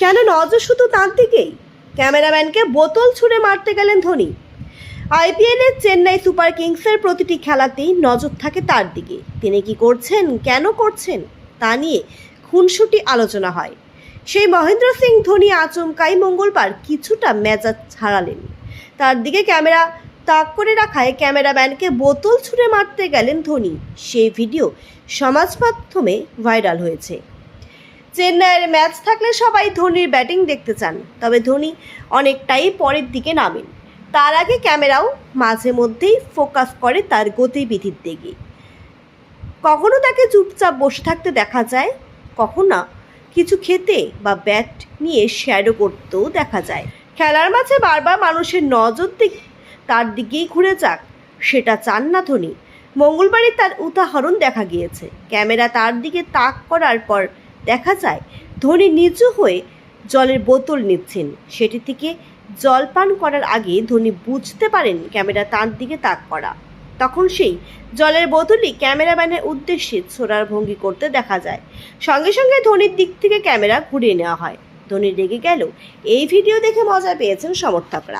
কেন নজর শুধু তার দিকেই। ক্যামেরাম্যানকে বোতল ছুঁড়ে মারতে গেলেন ধোনি। আইপিএলের চেন্নাই সুপার কিংসের প্রতিটি খেলাতেই নজর থাকে তার দিকে। তিনি কি করছেন, কেন করছেন, তা নিয়ে খুনসুটি আলোচনা হয়। সেই মহেন্দ্র সিং ধোনি আচমকাই মঙ্গলবার কিছুটা মেজাজ ছাড়ালেন তার দিকে ক্যামেরা তাক করে রাখায় ক্যামেরাম্যানকে বোতল ছুঁড়ে মারতে গেলেন ধোনি। সেই ভিডিও সমাজ মাধ্যমে ভাইরাল হয়েছে। চেন্নাইয়ের ম্যাচ থাকলে সবাই ধোনির ব্যাটিং দেখতে চান। তবে ধোনি অনেকটাই পরের দিকে নামেন। তার আগে ক্যামেরাও মাঝে মধ্যেই ফোকাস করে তার গতিবিধির দিকে। কখনো তাকে চুপচাপ বসে থাকতে দেখা যায়, কখনো কিছু খেতে বা ব্যাট নিয়ে শ্যাডো করতেও দেখা যায়। খেলার মাঝে বারবার মানুষের নজর দিক, তার দিকেই ঘুরে যাক, সেটা চান না ধোনি। মঙ্গলবারই তার উদাহরণ দেখা গিয়েছে। ক্যামেরা তার দিকে তাক করার পর দেখা যায় ধোনি নিচু হয়ে জলের বোতল নিচ্ছেন। সেটি থেকে জল পান করার আগে ধোনি বুঝতে পারেন ক্যামেরা তার দিকে তাক করা। তখন সেই জলের বোতলই ক্যামেরাম্যানের উদ্দেশ্যে ছোড়ার ভঙ্গি করতে দেখা যায়। সঙ্গে সঙ্গে ধোনির দিক থেকে ক্যামেরা ঘুরিয়ে নেওয়া হয়। ধোনি রেগে গেল। এই ভিডিও দেখে মজা পেয়েছেন সমর্থকরা।